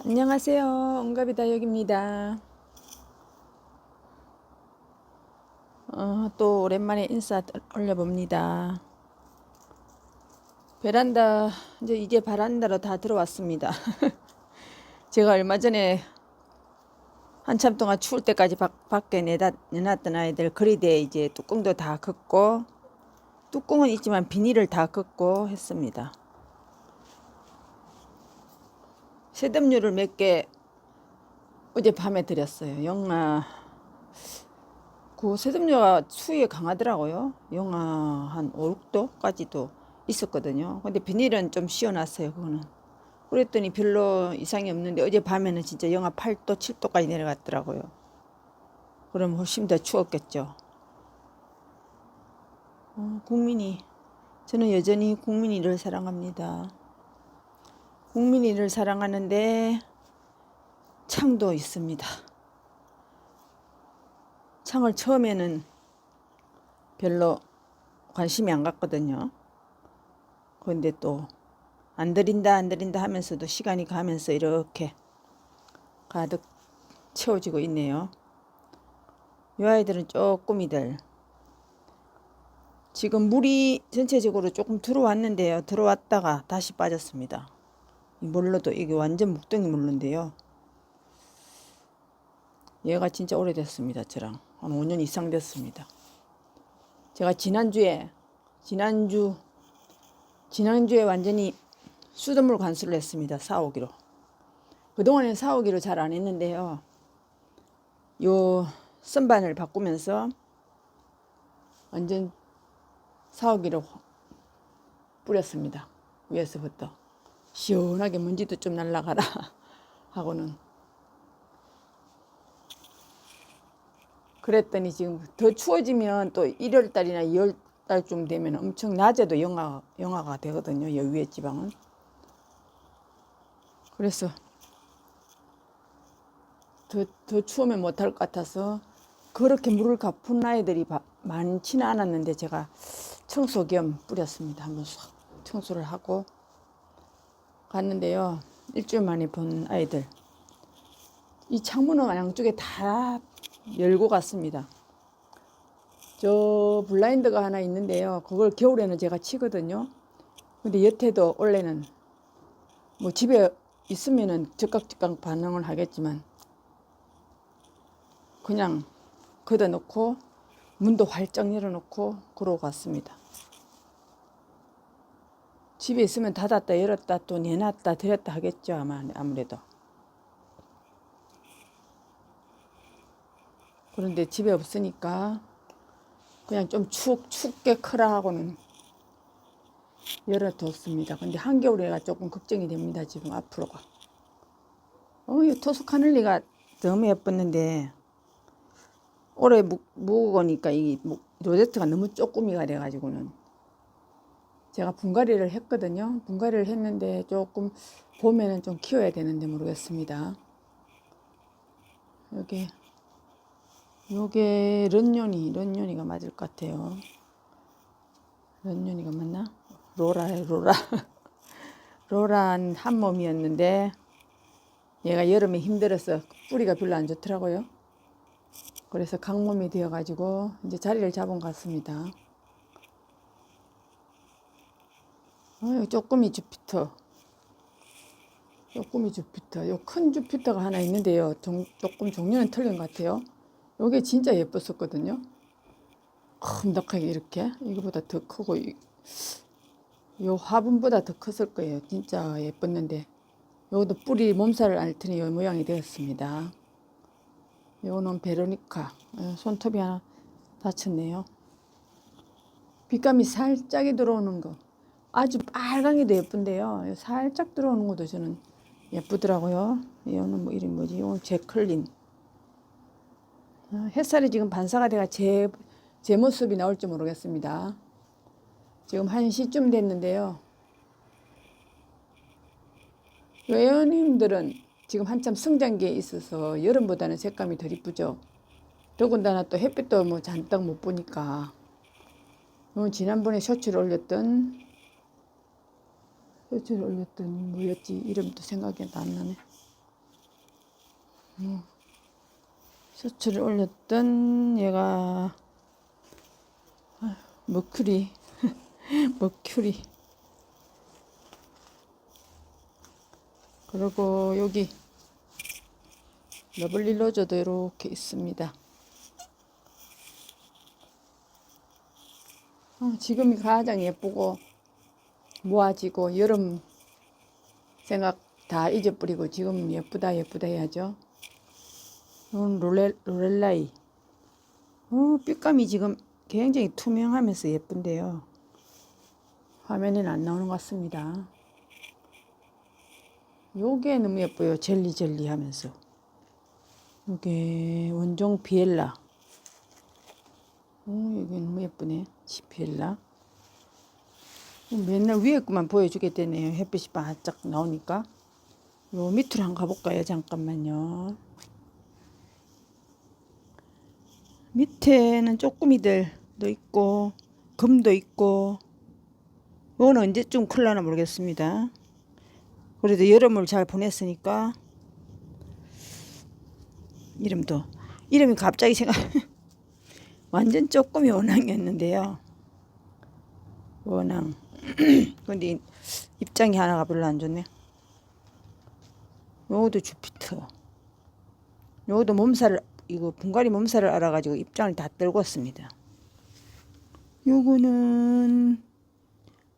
안녕하세요. 온가비다 여기입니다. 어, 또 오랜만에 인사 올려봅니다. 베란다 이제 이제 바란다로 다 들어왔습니다. 제가 얼마 전에 한참 동안 추울 때까지 밖, 밖에 내다 내놨던 아이들 그리대 이제 뚜껑도 다 긋고 뚜껑은 있지만 비닐을 다 긋고 했습니다. 세덤류를 몇 개 어제 밤에 드렸어요. 영하 그 세덤류가 추위에 강하더라고요. 영하 한 5, 6도까지도 있었거든요. 근데 비닐은 좀 씌워놨어요. 그거는. 그랬더니 별로 이상이 없는데 어제 밤에는 진짜 영하 8도, 7도까지 내려갔더라고요. 그럼 훨씬 더 추웠겠죠. 어, 국민이 저는 여전히 국민이를 사랑합니다. 국민이를 사랑하는데 창도 있습니다. 창을 처음에는 별로 관심이 안 갔거든요. 그런데 또 안 들인다 안 들인다 하면서도 시간이 가면서 이렇게 가득 채워지고 있네요. 이 아이들은 조금이들 지금 물이 전체적으로 조금 들어왔는데요. 들어왔다가 다시 빠졌습니다. 이 물로도 이게 완전 묵덩이 물로인데요. 얘가 진짜 오래됐습니다. 저랑 한 5년 이상 됐습니다. 제가 지난주에 지난주 지난주에 완전히 수돗물 관수를 했습니다. 사오기로. 그동안에 사오기로 잘 안 했는데요. 요 선반을 바꾸면서 완전 사오기로 뿌렸습니다. 위에서부터. 시원하게 먼지도 좀 날라가라 하고는 그랬더니 지금 더 추워지면 또 1월 달이나 2월 달쯤 되면 엄청 낮에도 영하, 영하가 되거든요. 여 위에 지방은. 그래서 더, 더 추우면 못할 것 같아서 그렇게 물을 갚은 아이들이 바, 많지는 않았는데 제가 청소 겸 뿌렸습니다. 한번 싹 청소를 하고 갔는데요. 일주일 만에 본 아이들. 이 창문은 양쪽에 다 열고 갔습니다. 저 블라인드가 하나 있는데요. 그걸 겨울에는 제가 치거든요. 근데 여태도 원래는 뭐 집에 있으면은 즉각즉각 반응을 하겠지만 그냥 걷어놓고 문도 활짝 열어놓고 그러고 갔습니다. 집에 있으면 닫았다 열었다 또 내놨다 들였다 하겠죠 아마. 아무래도. 그런데 집에 없으니까 그냥 좀 축, 춥게 크라 하고는 열어뒀습니다. 근데 한겨울에가 조금 걱정이 됩니다 지금 앞으로가. 어, 이 토속 하늘리가 너무 예뻤는데 올해 묵, 묵으니까 이 로제트가 너무 쪼꾸미가 돼가지고는 제가 분갈이를 했거든요. 분갈이를 했는데 조금 봄에는 좀 키워야 되는데 모르겠습니다. 여기 요게 런년이 런년이가 맞을 것 같아요. 런년이가 맞나? 로라에 로라 로란 한 몸이었는데 얘가 여름에 힘들어서 뿌리가 별로 안 좋더라고요. 그래서 강몸이 되어가지고 이제 자리를 잡은 것 같습니다. 어, 쪼꼬미 주피터. 쪼꼬미 주피터. 요 큰 주피터가 하나 있는데요. 종, 조금 종류는 틀린 것 같아요. 요게 진짜 예뻤었거든요. 큼덕하게 이렇게. 이거보다 더 크고, 이, 요 화분보다 더 컸을 거예요. 진짜 예뻤는데. 요것도 뿌리 몸살을 앓더니 요 모양이 되었습니다. 요거는 베로니카. 어, 손톱이 하나 다쳤네요. 빛감이 살짝이 들어오는 거. 아주 빨강이도 예쁜데요. 살짝 들어오는 것도 저는 예쁘더라고요. 이거는 뭐 이름 뭐지? 이거 제클린. 어, 햇살이 지금 반사가 돼가 제, 제 모습이 나올지 모르겠습니다. 지금 1시쯤 됐는데요. 회원님들은 지금 한참 성장기에 있어서 여름보다는 색감이 덜 이쁘죠. 더군다나 또 햇빛도 뭐 잔뜩 못 보니까. 어, 지난번에 셔츠를 올렸던 셔츠를 올렸던 뭐였지? 이름도 생각이 안 나네. 뭐, 셔츠를 올렸던 얘가 머큐리. 머큐리. 그리고 여기 러블리 로저도 이렇게 있습니다. 어, 지금이 가장 예쁘고 모아지고 여름 생각 다 잊어버리고 지금 예쁘다 예쁘다 해야죠. 이건 롤레, 롤렐라이. 어, 빛감이 지금 굉장히 투명하면서 예쁜데요. 화면에는 안 나오는 것 같습니다. 요게 너무 예뻐요. 젤리 젤리 하면서. 요게 원종 비엘라. 오, 이게 너무 예쁘네. 시피엘라. 맨날 위에 것만 보여주게 되네요. 햇빛이 바짝 나오니까. 요 밑으로 한번 가볼까요? 잠깐만요. 밑에는 쪼꾸미들도 있고, 금도 있고, 요거는 언제쯤 클라나 모르겠습니다. 그래도 여름을 잘 보냈으니까, 이름도, 이름이 갑자기 생각, 완전 쪼꾸미 원앙이었는데요. 원앙. 근데 입장이 하나가 별로 안 좋네. 요것도 주피터. 요것도 몸살을 이거 분갈이 몸살을 알아가지고 입장을 다 떨궜습니다. 요거는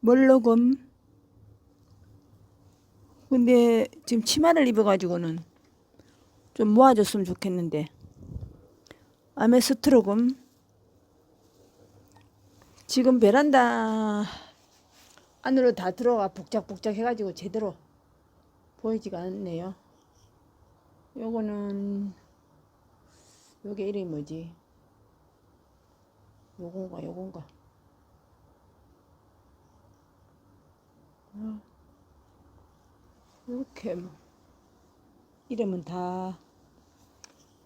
멀로금. 근데 지금 치마를 입어가지고는 좀 모아줬으면 좋겠는데. 아메스트로금. 지금 베란다 안으로 다 들어가 복작복작 해가지고 제대로 보이지가 않네요. 요거는 요게 이름이 뭐지? 요건가 요건가 어, 이렇게 뭐 이름은 다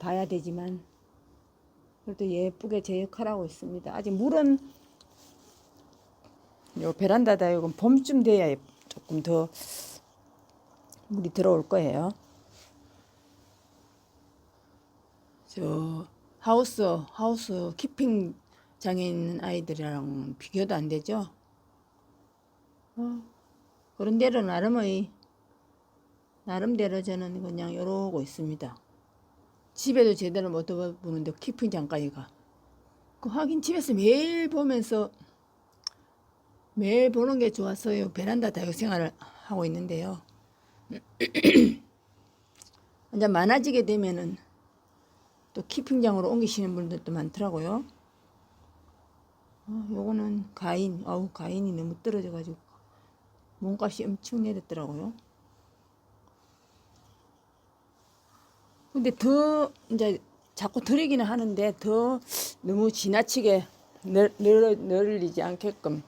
봐야 되지만 그래도 예쁘게 제 역할하고 있습니다. 아직 물은 요 베란다다 이건 봄쯤 돼야 조금 더 물이 들어올 거예요. 저 하우스 하우스 키핑 장에 있는 아이들이랑 비교도 안 되죠. 어, 그런 대로 나름의 나름대로 저는 그냥 이러고 있습니다. 집에도 제대로 못 해보는데 키핑 장까지 가. 그 하긴 집에서 매일 보면서 매일 보는 게 좋았어요. 베란다 다육 생활을 하고 있는데요. 이제 많아지게 되면은 또 키핑장으로 옮기시는 분들도 많더라고요. 어, 요거는 가인, 아우 가인이 너무 떨어져가지고 몸값이 엄청 내렸더라고요. 근데 더 이제 자꾸 들이기는 하는데 더 너무 지나치게 늘, 늘, 늘리지 않게끔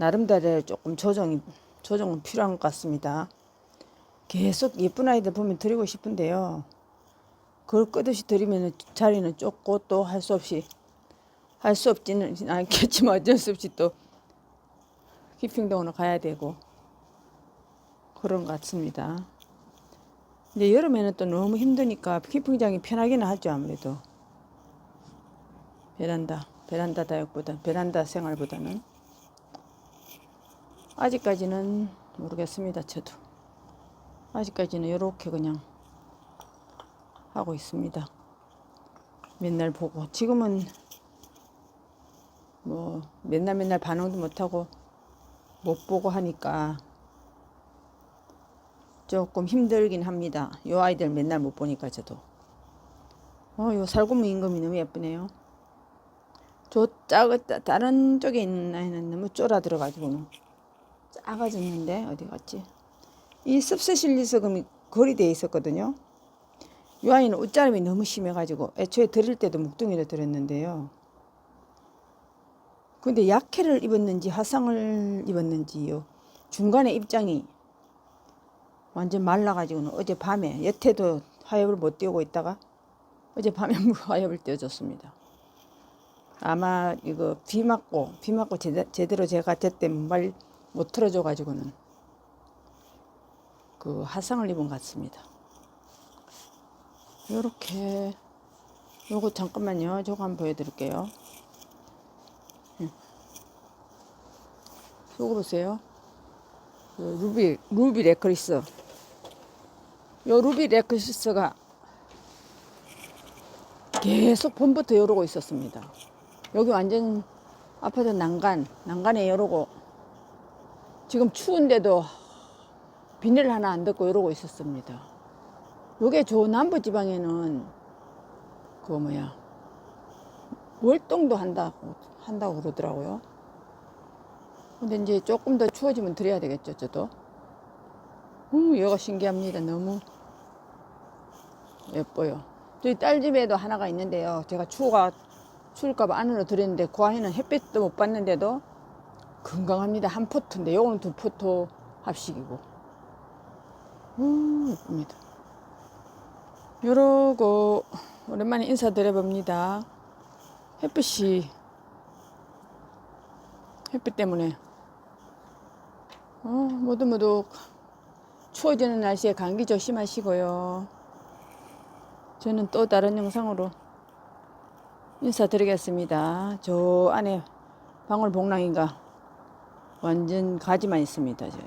나름대로 조금 조정이 조정은 필요한 것 같습니다. 계속 예쁜 아이들 보면 드리고 싶은데요. 그걸 끄듯이 드리면 자리는 좁고 또 할 수 없이 할 수 없지는 않겠지만 어쩔 수 없이 또 키핑동으로 가야 되고 그런 것 같습니다. 이제 여름에는 또 너무 힘드니까 키핑장이 편하기는 하죠 아무래도 베란다 베란다 다육보다 베란다 생활보다는 아직까지는 모르겠습니다. 저도 아직까지는 이렇게 그냥 하고 있습니다. 맨날 보고 지금은 뭐 맨날 맨날 반응도 못하고 못 보고 하니까 조금 힘들긴 합니다. 요 아이들 맨날 못 보니까 저도 어, 요 살구무 임금이 너무 예쁘네요. 저 작, 다른 쪽에 있는 아이는 너무 쫄아 들어가지고는 작아졌는데 어디 갔지? 이 습세실리서금이 거리되어 있었거든요. 이 아이는 옷자름이 너무 심해가지고 애초에 드릴 때도 묵둥이를 드렸는데요. 근데 약해를 입었는지 화상을 입었는지요. 중간에 입장이 완전 말라가지고는 어제 밤에 여태도 화엽을 못 띄우고 있다가 어제 밤에 화엽을 띄워줬습니다. 아마 이거 비 맞고 비 맞고 제대로 제가 제때 말 못 틀어줘 가지고는 그 화상을 입은 것 같습니다. 요렇게 요거 잠깐만요. 저거 한번 보여드릴게요. 응. 요거 보세요. 그 루비 루비 레크리스. 요 루비 레크리스가 계속 봄부터 요러고 있었습니다. 여기 완전 아파트 난간, 난간에 요러고 지금 추운데도 비닐 하나 안 덮고 이러고 있었습니다. 요게 저 남부 지방에는 그거 뭐야 월동도 한다고 한다고 그러더라고요. 근데 이제 조금 더 추워지면 드려야 되겠죠, 저도. 음, 얘가 신기합니다. 너무 예뻐요. 저희 딸 집에도 하나가 있는데요. 제가 추워가 추울까봐 안으로 들였는데 그 아이는 햇빛도 못 봤는데도 건강합니다. 한 포트인데 요거는 두 포트 합식이고. 음, 예쁩니다. 요러고 오랜만에 인사드려 봅니다. 햇빛이 햇빛 때문에 어, 모두 모두 추워지는 날씨에 감기 조심하시고요. 저는 또 다른 영상으로 인사드리겠습니다. 저 안에 방울복랑이가 완전 가지만 있습니다. 저.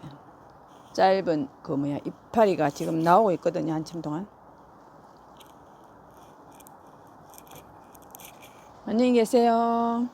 짧은 그 뭐야 이파리가 지금 나오고 있거든요. 한참 동안. 안녕히 계세요.